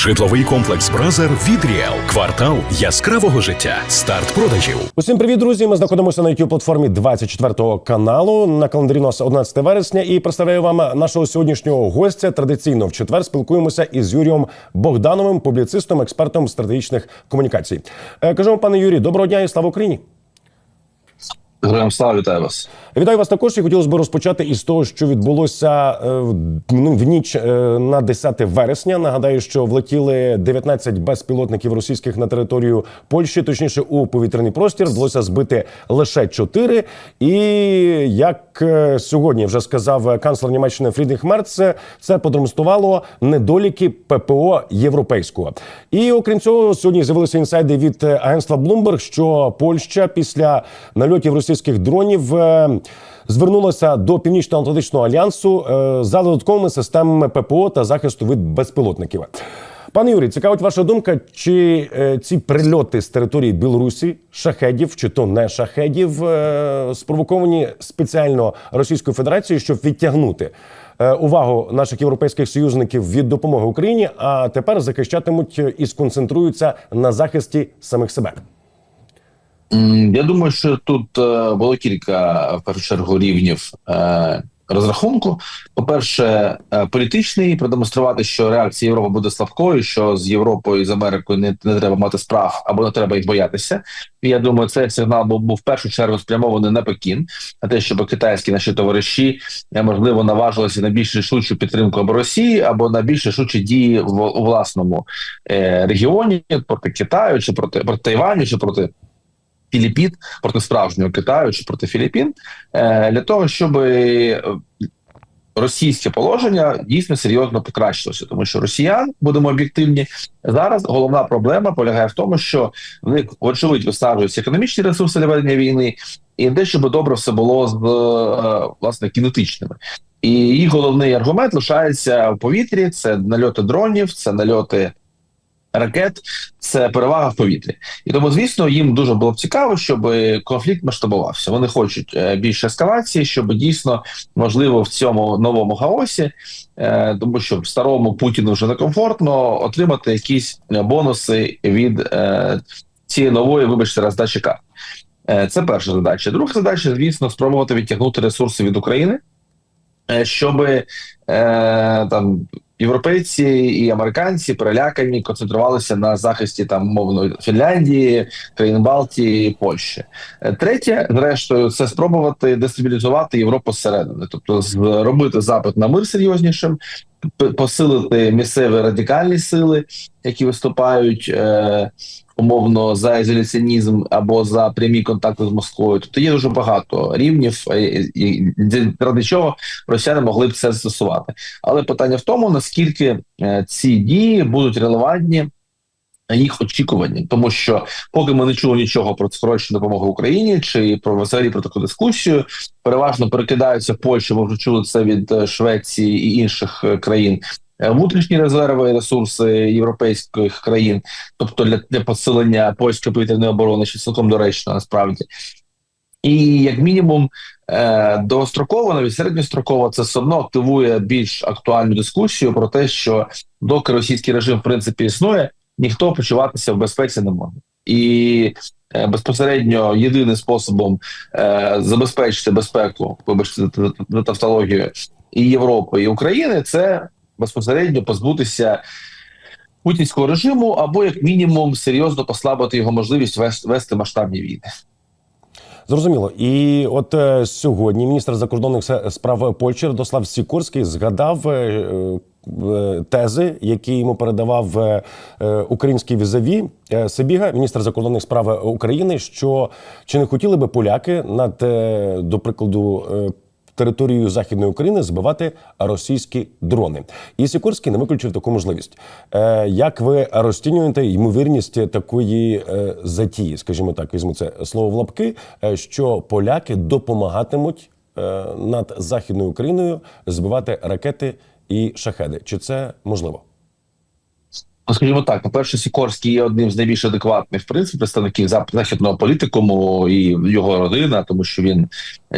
Житловий комплекс Бразер від Ріел. Квартал яскравого життя. Старт продажів. Усім привіт, друзі! Ми знаходимося на youtube платформі 24 каналу. На календарі у нас 11 вересня. І представляю вам нашого сьогоднішнього гостя. Традиційно в четвер спілкуємося із Юрієм Богдановим, публіцистом, експертом стратегічних комунікацій. Е, Кажемо, пане Юрій, доброго дня і слава Україні! Героям слава вітаю вас. Вітаю вас також. І хотілося б розпочати із того, що відбулося е, ну, в ніч е, на 10 вересня. Нагадаю, що влетіли 19 безпілотників російських на територію Польщі, точніше у повітряний простір. Вдалося збити лише 4. І як е, сьогодні вже сказав канцлер Німеччини Фрідріх Мерц, це подемонструвало недоліки ППО європейського. І окрім цього, сьогодні з'явилися інсайди від агентства Bloomberg, що Польща після нальотів російських дронів. Звернулася до Північно-Атлантичного альянсу е, за додатковими системами ППО та захисту від безпілотників. Пане Юрій, цікавить ваша думка, чи е, ці прильоти з території Білорусі, шахедів чи то не шахедів, е, спровоковані спеціально Російською Федерацією, щоб відтягнути увагу наших європейських союзників від допомоги Україні, а тепер захищатимуть і сконцентруються на захисті самих себе. Я думаю, що тут е, було кілька в першу чергу рівнів е, розрахунку. По-перше, е, політичний продемонструвати, що реакція Європи буде слабкою, що з Європою і з Америкою не, не треба мати справ або не треба їх боятися. Я думаю, цей сигнал був, був в першу чергу спрямований на Пекін, на те, щоб китайські наші товариші можливо наважилися на більш рішучу підтримку або Росії, або на більш рішучі дії в у власному е, регіоні проти Китаю, чи проти проти Тайваню, чи проти. Філіппін проти справжнього Китаю чи проти Філіппін е, для того, щоб е, російське положення дійсно серйозно покращилося, тому що росіян будемо об'єктивні зараз. Головна проблема полягає в тому, що в них вочевидь висаджуються економічні ресурси для ведення війни, і те, щоб добре все було з е, власне кінетичними. І їх головний аргумент лишається в повітрі: це нальоти дронів, це нальоти ракет, це перевага в повітрі. І тому, звісно, їм дуже було б цікаво, щоб конфлікт масштабувався. Вони хочуть е, більше ескалації, щоб дійсно можливо в цьому новому хаосі, е, тому що старому Путіну вже некомфортно отримати якісь е, бонуси від е, цієї нової, вибачте, роздачі карт. Е, Це перша задача. Друга задача, звісно, спробувати відтягнути ресурси від України, е, щоб е, там європейці і американці перелякані концентрувалися на захисті там мовно Фінляндії, країн Балтії, Польщі. Е, Третє, зрештою, це спробувати дестабілізувати Європу зсередини, тобто зробити запит на мир серйознішим, посилити місцеві радикальні сили, які виступають. Е, Умовно за ізоляціонізм або за прямі контакти з Москвою, тобто є дуже багато рівнів, ради чого росіяни могли б це застосувати. Але питання в тому, наскільки е, ці дії будуть релевантні їх очікування, тому що поки ми не чули нічого про скорочену допомогу Україні чи про взагалі про таку дискусію, переважно перекидаються в Польщу. Ми вже чули це від е, Швеції і інших е, країн. Е, Внутрішні резерви ресурси європейських країн, тобто для, для посилення польської повітряної оборони, що цілком доречно насправді. І як мінімум е, довгостроково, навіть середньостроково, це все одно активує більш актуальну дискусію про те, що доки російський режим в принципі існує, ніхто почуватися в безпеці не може. І е, безпосередньо єдиним способом забезпечити безпеку, вибачте тавтологію, і Європи, і України це безпосередньо позбутися путінського режиму, або як мінімум серйозно послабити його можливість вести, масштабні війни. Зрозуміло. І от е, сьогодні міністр закордонних справ Польщі Радослав Сікорський згадав е, е, тези, які йому передавав е, е, український візаві е, Сибіга, міністр закордонних справ України. Що чи не хотіли би поляки над, е, до прикладу, е, територією західної України збивати російські дрони. І Сікорський не виключив таку можливість. Е, як ви розцінюєте ймовірність такої е, затії, скажімо так, візьму це слово в лапки, е, що поляки допомагатимуть над західною Україною збивати ракети і шахеди? Чи це можливо? Скажімо так, по-перше, Сікорський є одним з найбільш адекватних в принципі представників західного політикуму і його родина, тому що він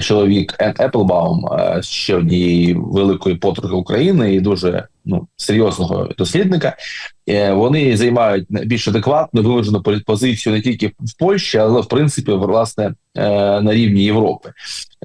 чоловік Ен Еплбаум, е, ще однієї великої подруги України, і дуже ну серйозного дослідника. Е, Вони займають більш адекватну виважену позицію не тільки в Польщі, але в принципі власне е, на рівні Європи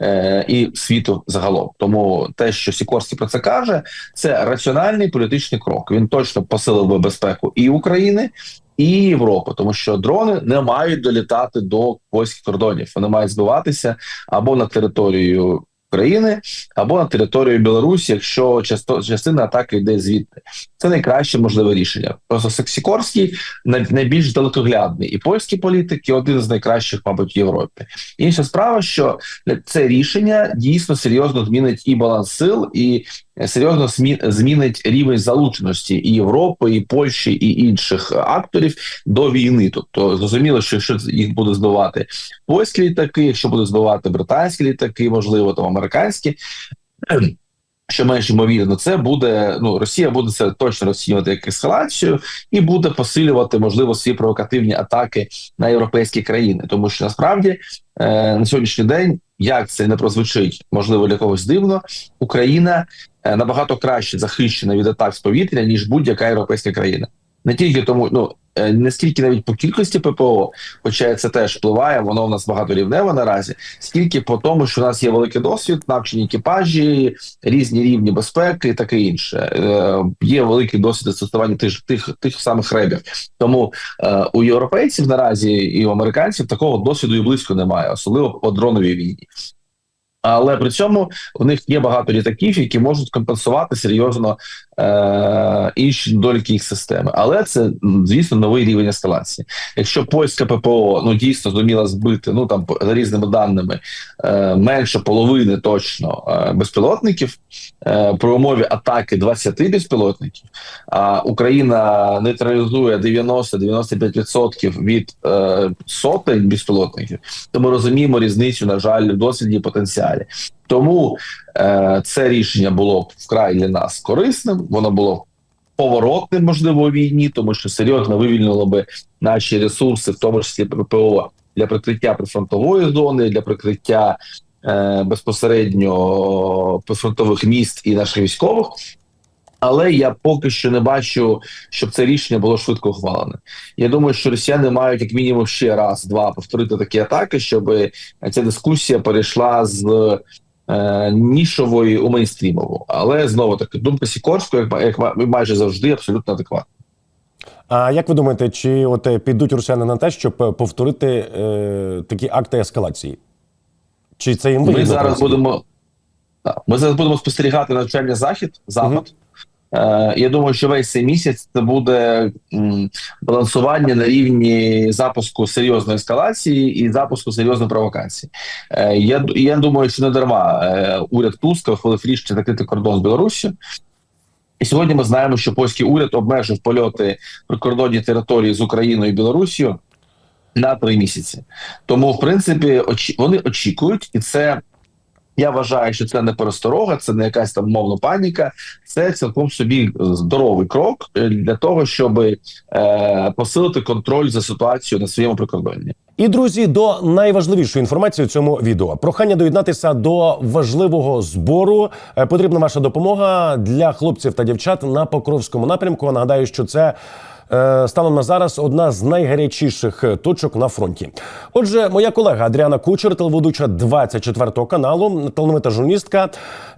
е, і світу загалом. Тому те, що Сікорський про це каже, це раціональний політичний крок. Він точно посилив би безпеку і України. І Європи, тому що дрони не мають долітати до польських кордонів. Вони мають збиватися або на територію України, або на територію Білорусі, якщо частина атаки йде звідти. Це найкраще можливе рішення. Просто Сексікорський найбільш далекоглядний і польський політик, і один з найкращих, мабуть, в Європі. Інша справа, що це рішення дійсно серйозно змінить і баланс сил, і серйозно змі- змінить рівень залученості і Європи, і Польщі, і інших акторів до війни. Тобто зрозуміло, що якщо їх буде збивати польські літаки, якщо буде збивати британські літаки, можливо, там американські. Що менш ймовірно, це буде ну Росія буде це точно розцінювати як ескалацію і буде посилювати можливо свої провокативні атаки на європейські країни, тому що насправді е, на сьогоднішній день, як це не прозвучить, можливо для когось дивно, Україна е, набагато краще захищена від атак з повітря ніж будь-яка європейська країна. Не тільки тому, ну е, не стільки навіть по кількості ППО, хоча це теж впливає, воно в нас багаторівневе наразі, скільки по тому, що у нас є великий досвід, навчені екіпажі, різні рівні безпеки і таке інше. Е, є великий досвід застосування тих тих тих самих ребів. Тому е, у європейців наразі і у американців такого досвіду і близько немає, особливо по дроновій війні. Але при цьому у них є багато літаків, які можуть компенсувати серйозно е- інші недоліки їх системи. Але це звісно новий рівень ескалації. Якщо польська ППО ну дійсно зуміла збити, ну там за різними даними е- менше половини точно е- безпілотників е- при умові атаки 20 безпілотників, а Україна нейтралізує 90-95% від е- сотень безпілотників, то ми розуміємо різницю, на жаль, в досвіді і потенціалі. Тому е, це рішення було вкрай для нас корисним. Воно було поворотним, можливо, у війні, тому що серйозно вивільнило би наші ресурси, в тому числі ППО, для прикриття прифронтової зони, для прикриття е, безпосередньо прифронтових міст і наших військових. Але я поки що не бачу, щоб це рішення було швидко ухвалене. Я думаю, що росіяни мають як мінімум ще раз два повторити такі атаки, щоб ця дискусія перейшла з е, нішової у мейнстрімову. Але знову таки думка Сікорського, як, як майже завжди, абсолютно адекватна. А як ви думаєте, чи от е, підуть росіяни на те, щоб е, повторити е, такі акти ескалації? Чи це їм вигідно? Ми зараз будемо ми зараз будемо спостерігати навчання захід запад. Е, я думаю, що весь цей місяць це буде балансування на рівні запуску серйозної ескалації і запуску серйозної провокації. Е, я, я думаю, що не дарма е, уряд Туска ухвалив рішення закрити кордон з Білоруссю. І сьогодні ми знаємо, що польський уряд обмежив польоти прикордонні території з Україною і Білорусією на три місяці. Тому, в принципі, очі... вони очікують, і це я вважаю, що це не пересторога, це не якась там мовна паніка. Це цілком собі здоровий крок е, для того, щоб е, посилити контроль за ситуацією на своєму прикордонні. І друзі, до найважливішої інформації у цьому відео. Прохання доєднатися до важливого збору. Е, Потрібна ваша допомога для хлопців та дівчат на Покровському напрямку. Нагадаю, що це. Е, Станом на зараз одна з найгарячіших е, точок на фронті. Отже, моя колега Адріана Кучер, телеведуча 24 каналу, талановита журналістка,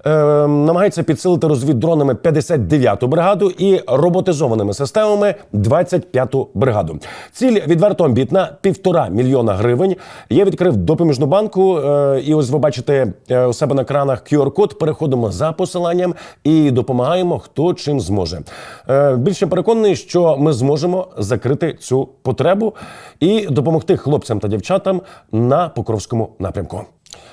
е, намагається підсилити розвіддронами 59-ту бригаду і роботизованими системами 25-ту бригаду. Ціль відверто амбітна півтора мільйона гривень. Я відкрив допоміжну банку, е, і ось ви бачите е, у себе на екранах QR-код. Переходимо за посиланням і допомагаємо хто чим зможе. Е, Більше переконаний, що ми зможемо закрити цю потребу і допомогти хлопцям та дівчатам на Покровському напрямку.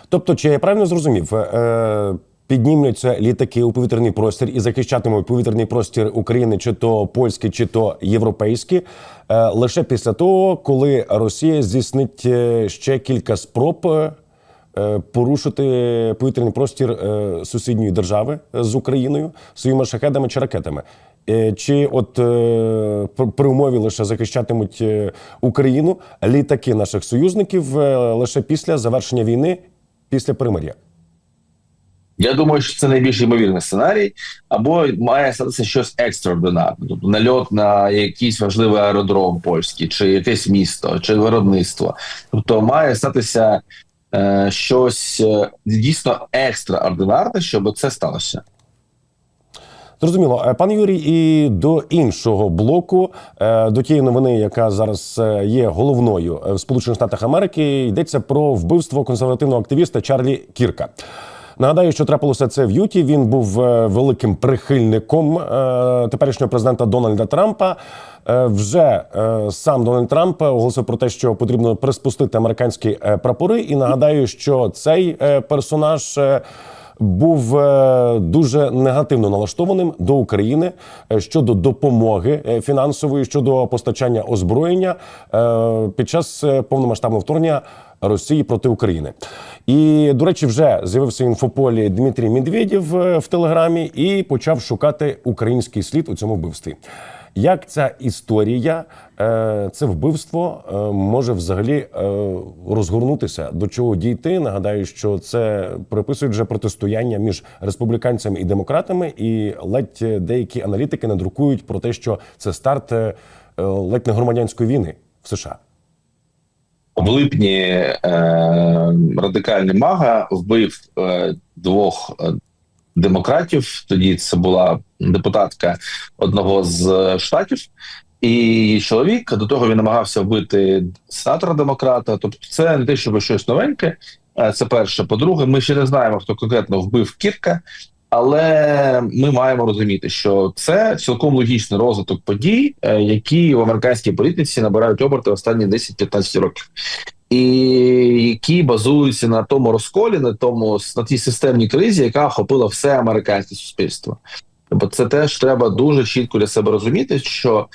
Тобто, чи я правильно зрозумів? Е, Піднімуться літаки у повітряний простір і захищатимуть повітряний простір України, чи то польський, чи то європейський, е, лише після того, коли Росія здійснить е, ще кілька спроб е, порушити повітряний простір сусідньої держави з Україною своїми шахедами чи ракетами. Чи от при- умові лише захищатимуть Україну літаки наших союзників лише після завершення війни, після перемир'я? Я думаю, що це найбільш ймовірний сценарій, або має статися щось екстраординарне, тобто нальот на якийсь важливий аеродром польський, чи якесь місто, чи виробництво. Тобто має статися е, щось е, дійсно екстраординарне, щоб це сталося. Зрозуміло, Е, пане Юрій, і до іншого блоку, е, до тієї новини, яка зараз е, є головною в Сполучених Штатах Америки, йдеться про вбивство консервативного активіста Чарлі Кірка. Нагадаю, що трапилося це в Юті. Він був е, великим прихильником е, теперішнього президента Дональда Трампа. Е, Вже сам Дональд Трамп оголосив про те, що потрібно приспустити американські прапори. І нагадаю, що цей персонаж. був дуже негативно налаштованим до України щодо допомоги фінансової щодо постачання озброєння під час повномасштабного вторгнення Росії проти України. І до речі, вже з'явився в інфополі Дмитрій Медведєв е, в телеграмі і почав шукати український слід у цьому вбивстві. Як ця історія, е, це вбивство е, може взагалі розгорнутися? До чого дійти? Нагадаю, що це приписують вже протистояння між республіканцями і демократами, і ледь деякі аналітики надрукують про те, що це старт ледь не громадянської війни в США. В липні е, радикальний мага вбив е, двох е, демократів. Тоді це була депутатка одного з штатів, і чоловік до того він намагався вбити сенатора демократа. Тобто, це не те, щоб щось новеньке. Е, Це перше. По-друге, ми ще не знаємо, хто конкретно вбив Кірка. Але ми маємо розуміти, що це цілком логічний розвиток подій, е, які в американській політиці набирають оберти останні 10-15 років, і які базуються на тому розколі, на тому на тій системній кризі, яка охопила все американське суспільство. Бо це теж треба дуже чітко для себе розуміти, що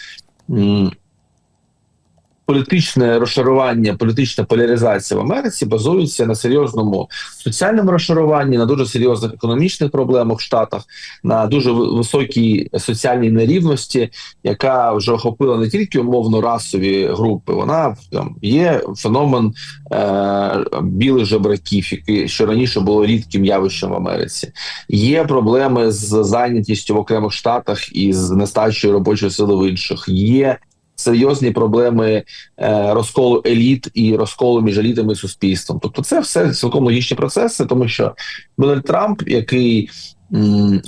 політичне розшарування, політична поляризація в Америці базується на серйозному соціальному розшаруванні, на дуже серйозних економічних проблемах в Штатах, на дуже високій соціальній нерівності, яка вже охопила не тільки умовно расові групи, вона там є феномен е, білих жебраків, який що раніше було рідким явищем в Америці. Є проблеми з зайнятістю в окремих штатах і з нестачею робочої сили в інших. Є серйозні проблеми е, розколу еліт і розколу між елітами і суспільством. Тобто, це все цілком логічні процеси, тому що Дональд Трамп, який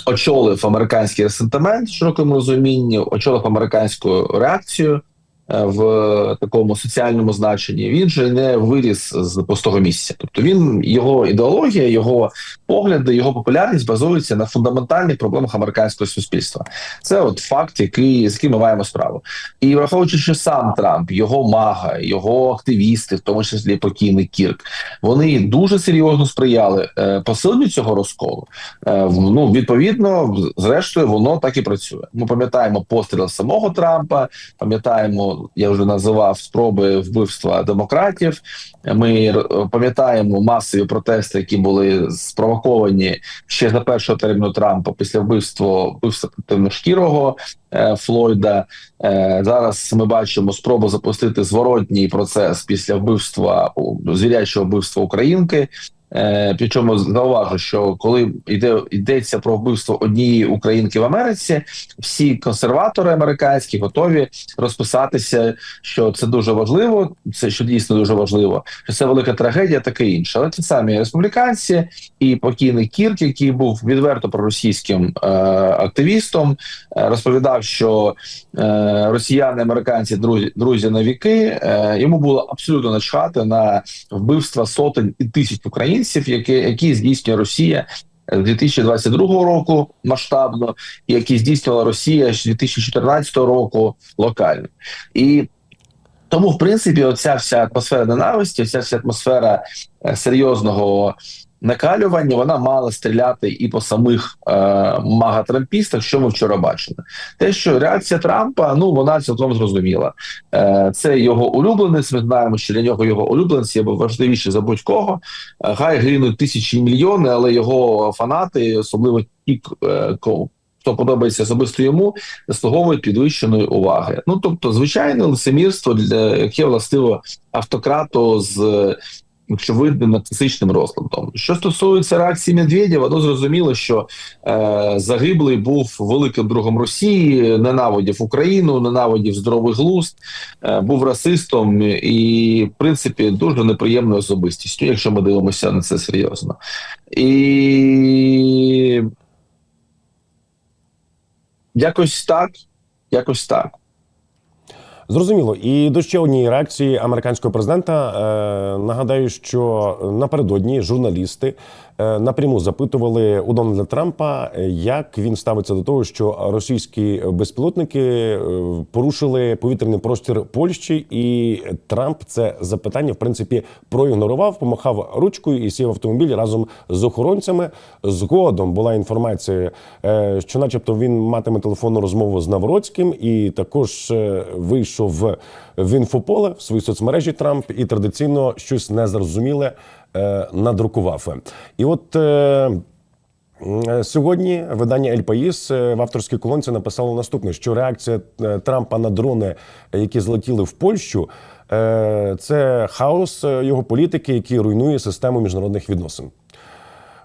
очолив американський ресентимент в широкому розумінні, очолив американську реакцію. Е, В такому соціальному значенні він же не виріс з пустого місця. Тобто він його ідеологія, його погляди, його популярність базуються на фундаментальних проблемах американського суспільства. Це от факт, який з яким ми маємо справу. І враховуючи, що сам Трамп, його мага, його активісти, в тому числі покійний Кірк, вони дуже серйозно сприяли е, посиленню цього розколу. Е, ну відповідно, зрештою, воно так і працює. Ми пам'ятаємо постріл самого Трампа, пам'ятаємо, я вже називав спроби вбивства демократів. Ми пам'ятаємо масові протести, які були спровоковані ще за першого терміну Трампа після вбивства вбивства темношкірого е, Флойда. Е, зараз ми бачимо спробу запустити зворотній процес після вбивства у- звірячого вбивства українки. Е, Причому зауважу, що коли йде йдеться про вбивство однієї українки в Америці, всі консерватори американські готові розписатися, що це дуже важливо, це що дійсно дуже важливо, що це велика трагедія, таке інше. Але ті самі республіканці і покійний Кірк, який був відверто проросійським е, активістом, е, розповідав, що е, росіяни, американці, друзі, друзі на віки. Е, йому було абсолютно начхати на вбивства сотень і тисяч українців, які, які здійснює Росія. з 2022 року масштабно, які здійснювала Росія з 2014 року локально, і тому, в принципі, оця вся атмосфера ненависті, вся вся атмосфера е, серйозного накалювання, вона мала стріляти і по самих е, мага-трампістах, що ми вчора бачили. Те, що реакція Трампа, ну вона цілком зрозуміла. Е, це його улюбленець. Ми знаємо, що для нього його улюбленці є важливіше за будь-кого. Е, Хай гинуть тисячі і мільйони, але його фанати, особливо ті, е, хто подобається особисто йому, заслуговують підвищеної уваги. Ну тобто, звичайне лицемірство, для яке властиво автократу з очевидним нарцисичним розкладом. Що стосується реакції Медведєва, ну зрозуміло, що е, загиблий був великим другом Росії, ненавидів Україну, ненавидів здоровий глузд, е, був расистом і, в принципі, дуже неприємною особистістю, якщо ми дивимося на це серйозно. І якось так, якось так. Зрозуміло. І до ще однієї реакції американського президента. Е, нагадаю, що напередодні журналісти напряму запитували у Дональда Трампа, е, як він ставиться до того, що російські безпілотники е, порушили повітряний простір Польщі, і Трамп це запитання в принципі проігнорував, помахав ручкою і сів в автомобіль разом з охоронцями. Згодом була інформація, е, що, начебто, він матиме телефонну розмову з Навроцьким, і також е, вийшов в інфополе в свої соцмережі Трамп і традиційно щось незрозуміле е, надрукував. І от. е, Е, Сьогодні видання «Ель Паїс» е, в авторській колонці написало наступне: що реакція е, Трампа на дрони, е, які злетіли в Польщу, е, це хаос е, його політики, який руйнує систему міжнародних відносин.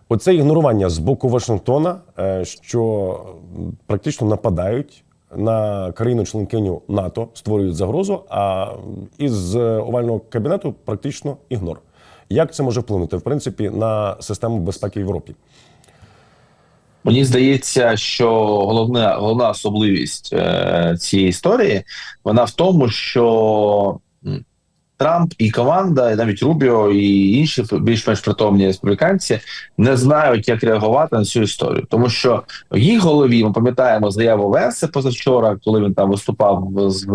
Оце ігнорування з боку Вашингтона, е, що практично нападають на країну-членкиню НАТО, створюють загрозу, а із е, овального кабінету практично ігнор. Як це може вплинути в принципі на систему безпеки в Європі? Мені здається, що головна головна особливість е, цієї історії вона в тому, що Трамп і команда, і навіть Рубіо, і інші більш-менш притомні республіканці не знають, як реагувати на цю історію, тому що в їх голові ми пам'ятаємо заяву Венса позавчора, коли він там виступав з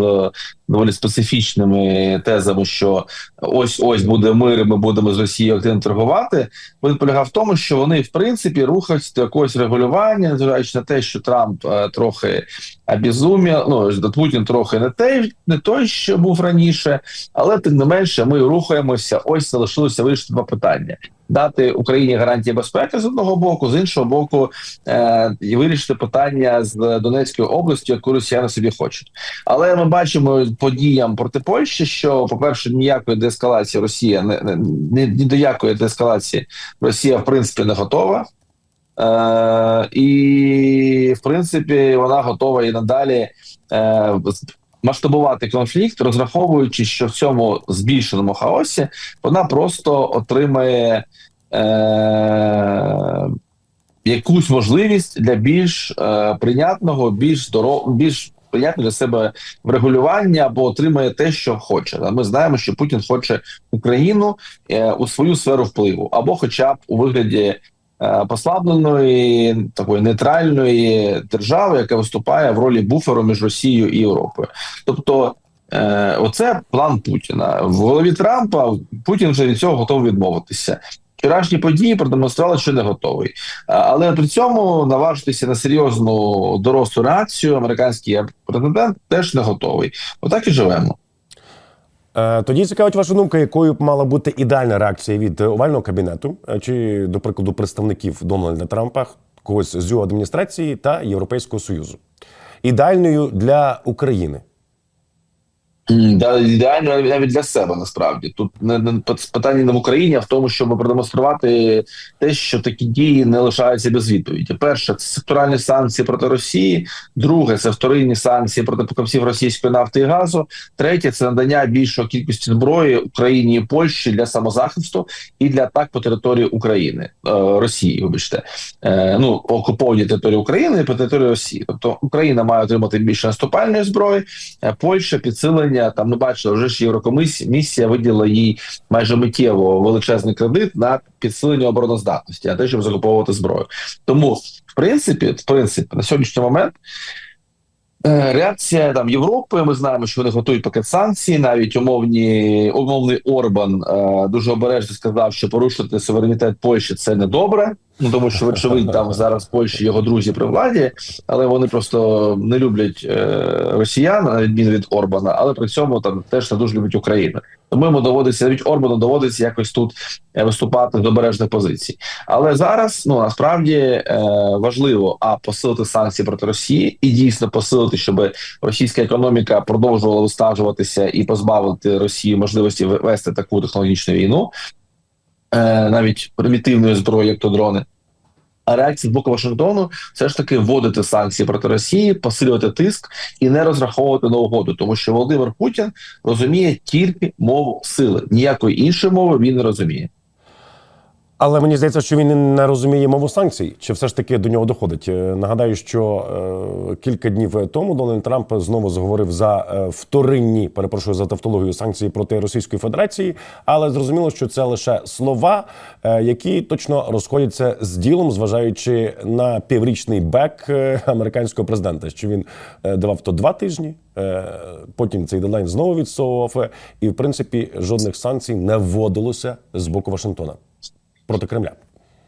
доволі специфічними тезами, що ось ось буде мир, і ми будемо з Росією активно торгувати. Він полягав в тому, що вони в принципі рухаються до якогось регулювання, незважаючи на те, що Трамп е, трохи обізумів, ну Путін трохи не той, не той, що був раніше, але тим не менше ми рухаємося. Ось залишилося вирішити два питання. Дати Україні гарантії безпеки з одного боку, з іншого боку, е, вирішити питання з Донецькою областю, яку росіяни собі хочуть. Але ми бачимо подіям проти Польщі, що, по-перше, ніякої деескалації Росія не, не, ні, ні до якої деескалації Росія в принципі не готова. Е, і в принципі вона готова і надалі е, масштабувати конфлікт, розраховуючи, що в цьому збільшеному хаосі вона просто отримає е, якусь можливість для більш е, прийнятного, більш здоров, більш прийнятного для себе врегулювання або отримає те, що хоче. Ми знаємо, що Путін хоче Україну е, у свою сферу впливу, або, хоча б у вигляді послабленої такої нейтральної держави, яка виступає в ролі буферу між Росією і Європою. Тобто, е, оце план Путіна в голові Трампа. Путін вже від цього готовий відмовитися. Вчорашні події продемонстрували, що не готовий, але при цьому наважитися на серйозну дорослу реакцію американський президент теж не готовий. Отак і живемо. Е, Тоді цікавить ваша думка, якою б мала бути ідеальна реакція від овального кабінету, е, чи, до прикладу, представників Дональда Трампа, когось з його адміністрації та Європейського союзу, ідеальною для України. Да, ідеально навіть для себе насправді тут не, не питання не в Україні, а в тому, щоб продемонструвати те, що такі дії не лишаються без відповіді. Перше, це секторальні санкції проти Росії. Друге, це вторинні санкції проти покупців російської нафти і газу. Третє це надання більшої кількості зброї Україні і Польщі для самозахисту і для атак по території України е, Росії. Вибачте, е, ну окуповані території України і по території Росії. Тобто Україна має отримати більше наступальної зброї. е, Польща підсилення там ми бачили, вже ж Єврокомісія виділила їй майже миттєво величезний кредит на підсилення обороноздатності, а те, щоб закуповувати зброю. Тому, в принципі, в принципі, на сьогоднішній момент. е, Реакція там Європи. Ми знаємо, що вони готують пакет санкцій. Навіть умовні умовний Орбан е, дуже обережно сказав, що порушити суверенітет Польщі це не добре. Ну тому що вочевидь там зараз в Польщі його друзі при владі, але вони просто не люблять е, росіян, на відміну від Орбана, але при цьому там теж не дуже люблять Україну. Тому йому доводиться навіть Орбану доводиться якось тут е, виступати з обережних позицій. Але зараз ну насправді е, важливо а посилити санкції проти Росії і дійсно посилити, щоб російська економіка продовжувала вистажуватися і позбавити Росію можливості вести таку технологічну війну. Е, навіть примітивної зброї, як то дрони. А реакція з боку Вашингтону все ж таки вводити санкції проти Росії, посилювати тиск і не розраховувати на угоду, тому що Володимир Путін розуміє тільки мову сили. Ніякої іншої мови він не розуміє. Але мені здається, що він не розуміє мову санкцій, чи все ж таки до нього доходить. Е, Нагадаю, що е, кілька днів тому Дональд Трамп знову заговорив за е, вторинні, перепрошую за тавтологію санкції проти Російської Федерації, але зрозуміло, що це лише слова, е, які точно розходяться з ділом, зважаючи на піврічний бек е, американського президента, що він е, давав то два тижні. Потім цей дедлайн знову відсовував, і в принципі жодних санкцій не вводилося з боку Вашингтона проти Кремля.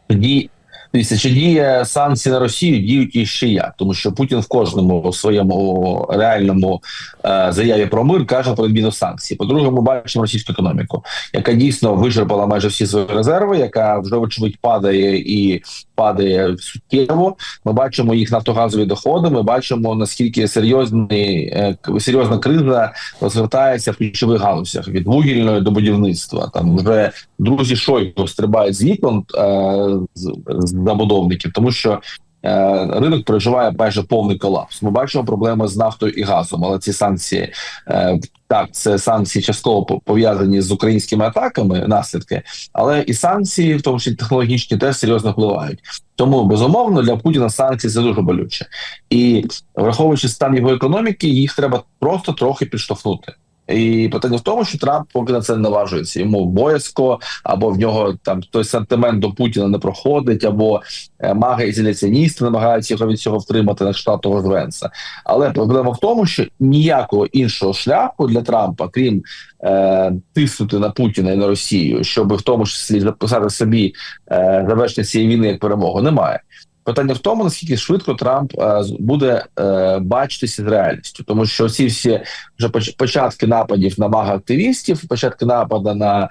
Тоді дивіться, чи діє санкції на Росію, діють і ще як, тому що Путін в кожному своєму реальному е, заяві про мир каже про відміну санкцій. По-друге, ми бачимо російську економіку, яка дійсно вичерпала майже всі свої резерви, яка вже вочевидь падає і падає суттєво. Ми бачимо їх нафтогазові доходи. Ми бачимо наскільки серйозний е, серйозна криза розвертається в ключових галузях від вугільної до будівництва. Там вже друзі Шойгу стрибають з вікон е, з забудовників, тому що. е, Ринок переживає майже повний колапс. Ми бачимо проблеми з нафтою і газом, але ці санкції е, так, це санкції частково по- пов'язані з українськими атаками, наслідки, але і санкції, в тому числі технологічні, теж серйозно впливають. Тому безумовно для Путіна санкції це дуже болюче, і враховуючи стан його економіки, їх треба просто трохи підштовхнути. І питання в тому, що Трамп поки на це не наважується. Йому боязко, або в нього там той сентимент до Путіна не проходить, або е, маги ізоляціоністи намагаються його від цього втримати на кшталт того Венса. Але проблема в тому, що ніякого іншого шляху для Трампа, крім е, тиснути на Путіна і на Росію, щоб в тому числі записати собі е, завершення цієї війни як перемогу, немає. Питання в тому, наскільки швидко Трамп е, буде е, бачитися з реальністю, тому що всі всі вже поч- початки нападів на мага-активістів, початки нападу на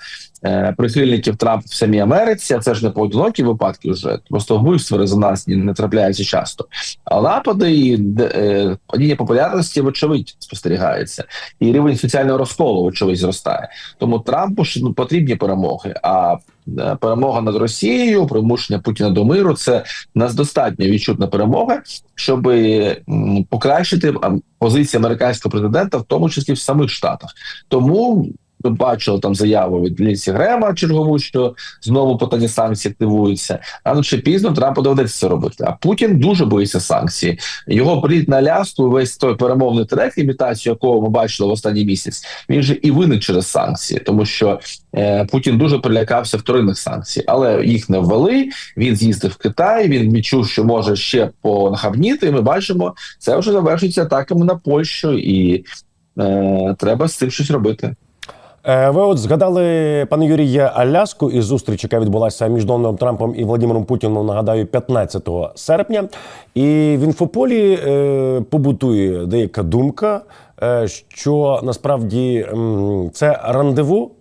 прихильників Трампа в самій Америці. а Це ж не поодинокі випадки, вже просто вбивства резонансні не трапляються часто. А напади і е, падіння популярності, вочевидь, спостерігається, і рівень соціального розколу, вочевидь, зростає. Тому Трампу ж ну, потрібні перемоги. А е, перемога над Росією, примушення Путіна до миру це нас достатньо відчутна перемога, щоб покращити позиції американського президента, в тому числі в самих штатах. Тому бачили там заяву від Лінсі Грема чергову, що знову питання санкцій активуються. Рано чи пізно Трампу доведеться це робити. А Путін дуже боїться санкцій. Його приліт на Аляску, весь той перемовний трек, імітацію якого ми бачили в останній місяць. Він же і виник через санкції, тому що е, Путін дуже прилякався вторинних санкцій, але їх не ввели. Він з'їздив в Китай. Він відчув, що може ще понахабніти. І ми бачимо, це вже завершиться атаками на Польщу, і е, треба з цим щось робити. Е, Ви от згадали пане Юрій Аляску і зустріч, яка відбулася між Дональдом Трампом і Владимиром Путіном. Нагадаю, 15 серпня. І в інфополі е, побутує деяка думка, е, що насправді це рандеву.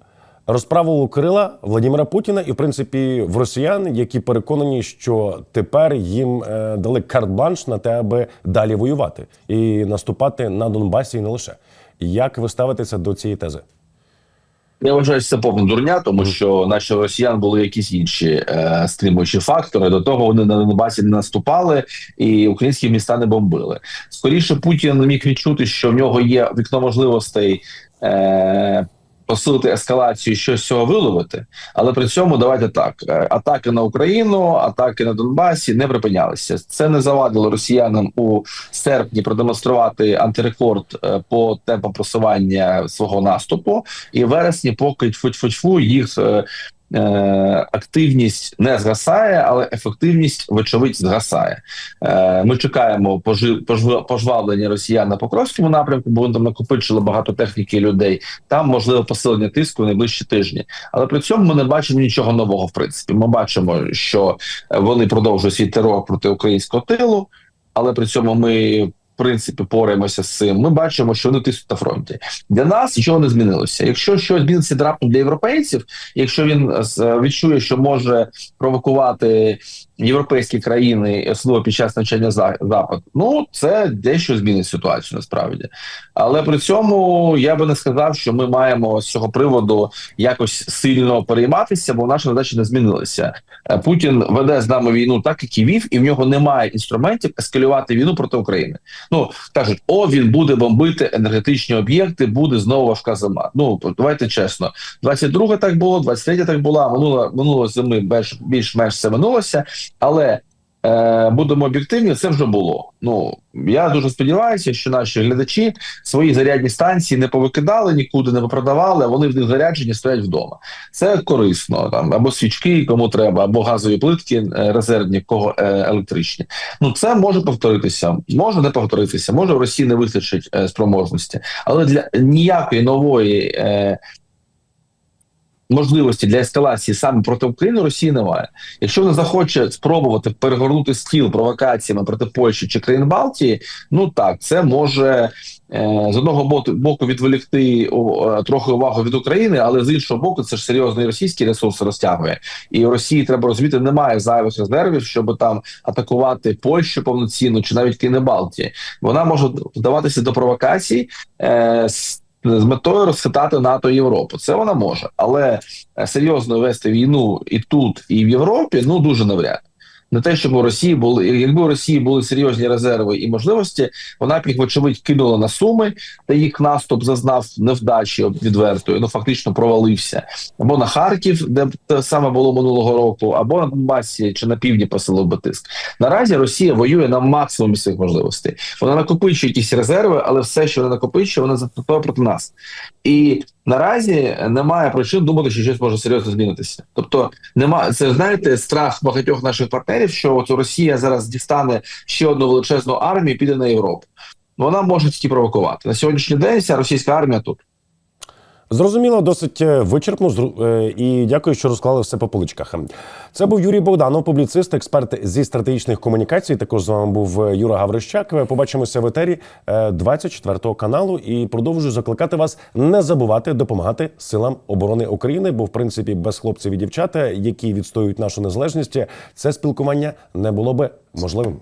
Розправило крила Владимира Путіна і, в принципі, в росіян, які переконані, що тепер їм дали карт-бланш на те, аби далі воювати і наступати на Донбасі і не лише. Як ви ставитеся до цієї тези? Я вважаю, що це повна дурня, тому що наші росіян були якісь інші е, стримуючі фактори. До того вони на Донбасі не наступали і українські міста не бомбили. Скоріше Путін міг відчути, що в нього є вікно можливостей. Е, Посилити ескалацію, щось з цього виловити, але при цьому давайте так: е, атаки на Україну, атаки на Донбасі не припинялися. Це не завадило росіянам у серпні продемонструвати антирекорд е, по темпам просування свого наступу, і в вересні, поки тьфу-тьфу-тьфу, їх е, активність не згасає, але ефективність, вочевидь, згасає. Е, ми чекаємо пожи, пожв- пожвавлення росіян на Покровському напрямку, бо вони там накопичили багато техніки і людей. Там можливо посилення тиску в найближчі тижні. Але при цьому ми не бачимо нічого нового. В принципі, ми бачимо, що е, вони продовжують свій терор проти українського тилу, але при цьому ми. Принципі, пораємося з цим. Ми бачимо, що вони тиснуть на фронті. Для нас нічого не змінилося. Якщо щось зміниться раптом для європейців, якщо він е, відчує, що може провокувати європейські країни, особливо під час навчання за- запад, ну це дещо змінить ситуацію насправді. Але при цьому я би не сказав, що ми маємо з цього приводу якось сильно перейматися, бо наша задача не змінилася. Е, Путін веде з нами війну так, як і вів, і в нього немає інструментів ескалювати війну проти України. Ну кажуть, о, він буде бомбити енергетичні об'єкти, буде знову важка зима. Ну давайте чесно, 22 так було, 23 так була. Минула минуло зими більш більш-менш все минулося, але. Е, будемо об'єктивні, це вже було. Ну я дуже сподіваюся, що наші глядачі свої зарядні станції не повикидали нікуди, не попродавали, а вони в них заряджені стоять вдома. Це корисно там або свічки, кому треба, або газові плитки е, резервні, кого е, електричні. Ну це може повторитися, може не повторитися, може в Росії не вистачить е, спроможності, але для ніякої нової. Е, Можливості для ескалації саме проти України Росії немає. Якщо вона захоче спробувати перегорнути стіл провокаціями проти Польщі чи країн Балтії, ну так це може е, з одного боку, відволікти е, трохи увагу від України, але з іншого боку, це ж серйозно і російські ресурси розтягує. І Росії треба розуміти, немає зайвих резервів, щоб там атакувати Польщу повноцінно чи навіть країни Балтії. Вона може вдаватися до провокацій. Е, з з метою розхитати НАТО і Європу. Це вона може, але е, серйозно вести війну і тут, і в Європі ну дуже навряд. Не те, щоб у Росії були, якби у Росії були серйозні резерви і можливості, вона б їх, вочевидь, кинула на суми, та їх наступ зазнав невдачі відвертої, ну фактично провалився. Або на Харків, де те саме було минулого року, або на Донбасі чи на півдні посилив би тиск. Наразі Росія воює на максимумі своїх можливостей. Вона накопичує якісь резерви, але все, що вона накопичує, вона застосовує проти нас. І наразі немає причин думати, що щось може серйозно змінитися. Тобто, нема це знаєте, страх багатьох наших партнерів, що от Росія зараз дістане ще одну величезну армію, піде на Європу. Вона може тільки провокувати на сьогоднішній день. Вся російська армія тут. Зрозуміло, досить е, вичерпно е, і дякую, що розклали все по поличках. Це був Юрій Богданов, публіцист, експерт зі стратегічних комунікацій. Також з вами був е, Юра Гаврищак. Побачимося в етері е, 24 каналу і продовжую закликати вас не забувати допомагати силам оборони України, бо в принципі без хлопців і дівчат, які відстоюють нашу незалежність, це спілкування не було би можливим.